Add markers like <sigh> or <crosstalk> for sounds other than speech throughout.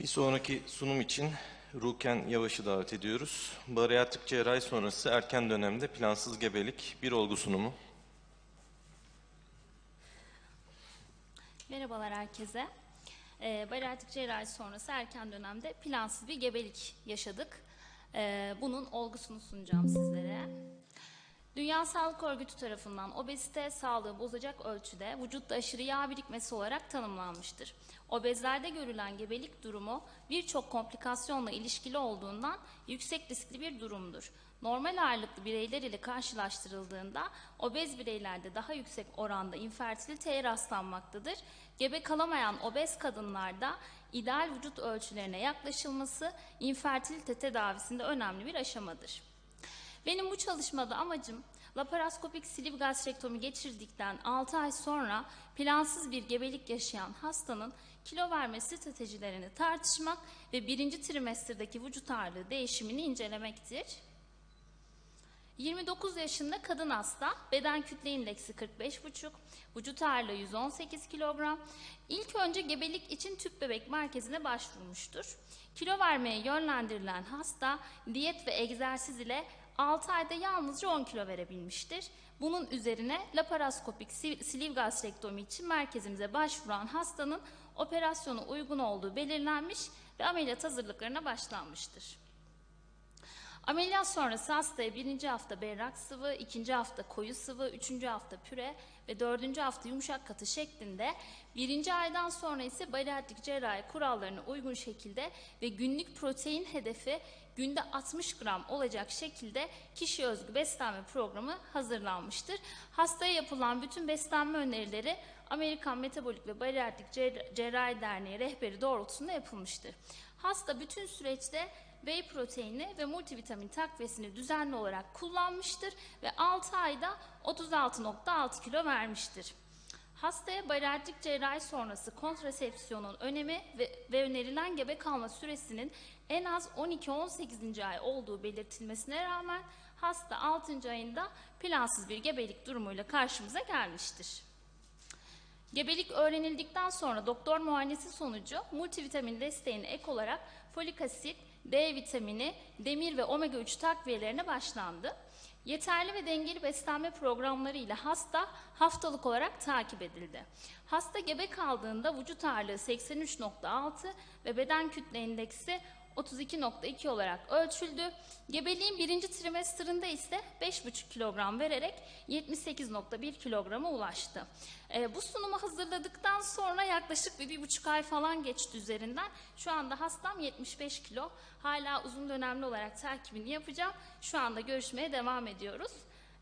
Bir sonraki sunum için Ruken Yavaş'ı davet ediyoruz. Bariyatrik cerrahi sonrası erken dönemde plansız gebelik bir olgu sunumu. Merhabalar herkese. Ee, bariatrik cerrahi sonrası erken dönemde plansız bir gebelik yaşadık. Ee, bunun olgusunu sunacağım sizlere. Dünya Sağlık Örgütü tarafından obezite sağlığı bozacak ölçüde vücutta aşırı yağ birikmesi olarak tanımlanmıştır. Obezlerde görülen gebelik durumu birçok komplikasyonla ilişkili olduğundan yüksek riskli bir durumdur. Normal ağırlıklı bireyler ile karşılaştırıldığında obez bireylerde daha yüksek oranda infertiliteye rastlanmaktadır. Gebe kalamayan obez kadınlarda ideal vücut ölçülerine yaklaşılması infertilite tedavisinde önemli bir aşamadır. Benim bu çalışmada amacım laparoskopik siliv gastrektomi geçirdikten 6 ay sonra plansız bir gebelik yaşayan hastanın kilo verme stratejilerini tartışmak ve birinci trimesterdeki vücut ağırlığı değişimini incelemektir. 29 yaşında kadın hasta, beden kütle indeksi 45,5, vücut ağırlığı 118 kilogram. İlk önce gebelik için tüp bebek merkezine başvurmuştur. Kilo vermeye yönlendirilen hasta diyet ve egzersiz ile 6 ayda yalnızca 10 kilo verebilmiştir. Bunun üzerine laparoskopik si- siliv gastrektomi için merkezimize başvuran hastanın operasyona uygun olduğu belirlenmiş ve ameliyat hazırlıklarına başlanmıştır. Ameliyat sonrası hastaya birinci hafta berrak sıvı, ikinci hafta koyu sıvı, üçüncü hafta püre ve dördüncü hafta yumuşak katı şeklinde birinci aydan sonra ise bariatrik cerrahi kurallarına uygun şekilde ve günlük protein hedefi günde 60 gram olacak şekilde kişi özgü beslenme programı hazırlanmıştır. Hastaya yapılan bütün beslenme önerileri Amerikan Metabolik ve Bariatrik Cer- Cerrahi Derneği rehberi doğrultusunda yapılmıştır. Hasta bütün süreçte whey proteini ve multivitamin takviyesini düzenli olarak kullanmıştır ve 6 ayda 36.6 kilo vermiştir. Hastaya bariatrik cerrahi sonrası kontrasepsiyonun önemi ve, ve önerilen gebe kalma süresinin en az 12-18. ay olduğu belirtilmesine rağmen hasta 6. ayında plansız bir gebelik durumuyla karşımıza gelmiştir. Gebelik öğrenildikten sonra doktor muayenesi sonucu multivitamin desteğine ek olarak folik asit, D vitamini, demir ve omega 3 takviyelerine başlandı. Yeterli ve dengeli beslenme programları ile hasta haftalık olarak takip edildi. Hasta gebe kaldığında vücut ağırlığı 83.6 ve beden kütle indeksi 32.2 olarak ölçüldü. Gebeliğin birinci trimesterında ise 5,5 kilogram vererek 78.1 kilograma ulaştı. Ee, bu sunumu hazırladıktan sonra yaklaşık bir, bir buçuk ay falan geçti üzerinden. Şu anda hastam 75 kilo. Hala uzun dönemli olarak takibini yapacağım. Şu anda görüşmeye devam ediyoruz.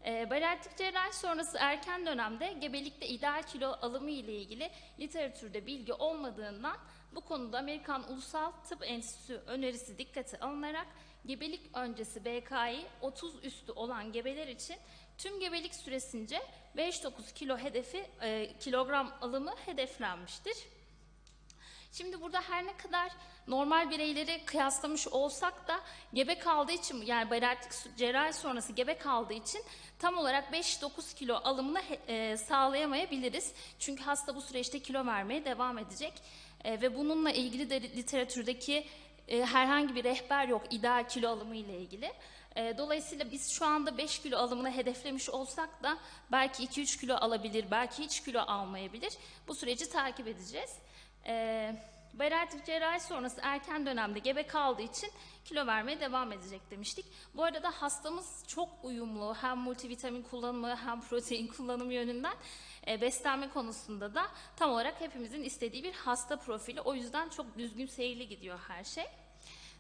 E, bariatrik cerrahi sonrası erken dönemde gebelikte ideal kilo alımı ile ilgili literatürde bilgi olmadığından bu konuda Amerikan Ulusal Tıp Enstitüsü önerisi dikkate alınarak gebelik öncesi BK'yı 30 üstü olan gebeler için tüm gebelik süresince 5-9 kilo hedefi e, kilogram alımı hedeflenmiştir. Şimdi burada her ne kadar normal bireyleri kıyaslamış olsak da gebe kaldığı için yani bariatrik cerrahi sonrası gebe kaldığı için tam olarak 5-9 kilo alımını e, sağlayamayabiliriz. Çünkü hasta bu süreçte kilo vermeye devam edecek E, ve bununla ilgili de literatürdeki e, herhangi bir rehber yok ideal kilo alımı ile ilgili. E, dolayısıyla biz şu anda 5 kilo alımını hedeflemiş olsak da belki 2-3 kilo alabilir, belki hiç kilo almayabilir. Bu süreci takip edeceğiz. E, bariatrik cerrahi sonrası erken dönemde gebe kaldığı için kilo vermeye devam edecek demiştik. Bu arada hastamız çok uyumlu hem multivitamin kullanımı hem protein kullanımı yönünden e, beslenme konusunda da tam olarak hepimizin istediği bir hasta profili. O yüzden çok düzgün seyirli gidiyor her şey.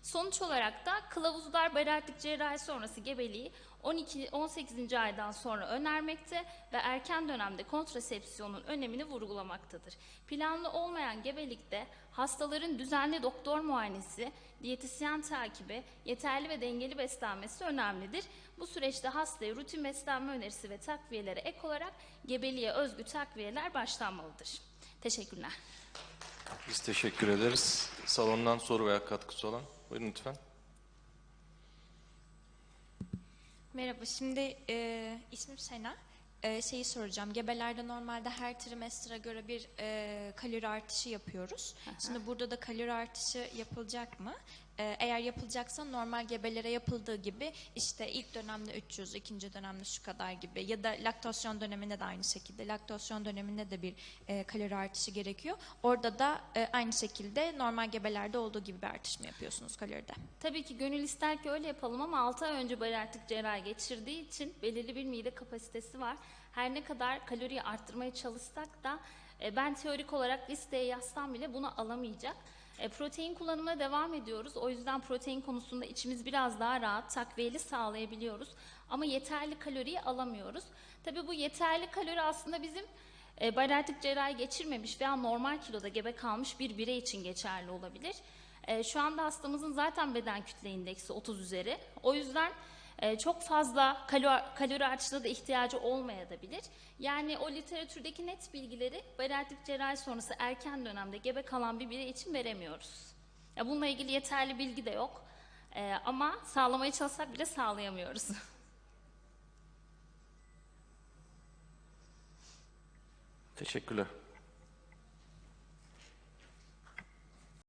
Sonuç olarak da kılavuzlar bariatrik cerrahi sonrası gebeliği 12-18. aydan sonra önermekte ve erken dönemde kontrasepsiyonun önemini vurgulamaktadır. Planlı olmayan gebelikte hastaların düzenli doktor muayenesi, diyetisyen takibi, yeterli ve dengeli beslenmesi önemlidir. Bu süreçte hastaya rutin beslenme önerisi ve takviyelere ek olarak gebeliğe özgü takviyeler başlanmalıdır. Teşekkürler. Biz teşekkür ederiz. Salondan soru veya katkısı olan. Buyurun lütfen. Merhaba, şimdi e, ismim Sena. Ee, şeyi soracağım. Gebelerde normalde her trimestre göre bir e, kalori artışı yapıyoruz. Şimdi burada da kalori artışı yapılacak mı? Ee, eğer yapılacaksa normal gebelere yapıldığı gibi işte ilk dönemde 300, ikinci dönemde şu kadar gibi ya da laktasyon döneminde de aynı şekilde. Laktasyon döneminde de bir e, kalori artışı gerekiyor. Orada da e, aynı şekilde normal gebelerde olduğu gibi bir artış mı yapıyorsunuz kaloride? Tabii ki gönül ister ki öyle yapalım ama 6 ay önce bariatrik cerrahi geçirdiği için belirli bir mide kapasitesi var. Her ne kadar kaloriyi arttırmaya çalışsak da e, ben teorik olarak listeye yazsam bile bunu alamayacak. E, protein kullanımına devam ediyoruz. O yüzden protein konusunda içimiz biraz daha rahat, takviyeli sağlayabiliyoruz. Ama yeterli kaloriyi alamıyoruz. Tabii bu yeterli kalori aslında bizim e, bariatrik cerrahi geçirmemiş veya normal kiloda gebe kalmış bir birey için geçerli olabilir. E, şu anda hastamızın zaten beden kütle indeksi 30 üzeri. O yüzden e, çok fazla kalori, kalori artışına da ihtiyacı olmayabilir. Yani o literatürdeki net bilgileri bariatrik cerrahi sonrası erken dönemde gebe kalan bir birey için veremiyoruz. Ya bununla ilgili yeterli bilgi de yok. E, ama sağlamaya çalışsak bile sağlayamıyoruz. <laughs> Teşekkürler.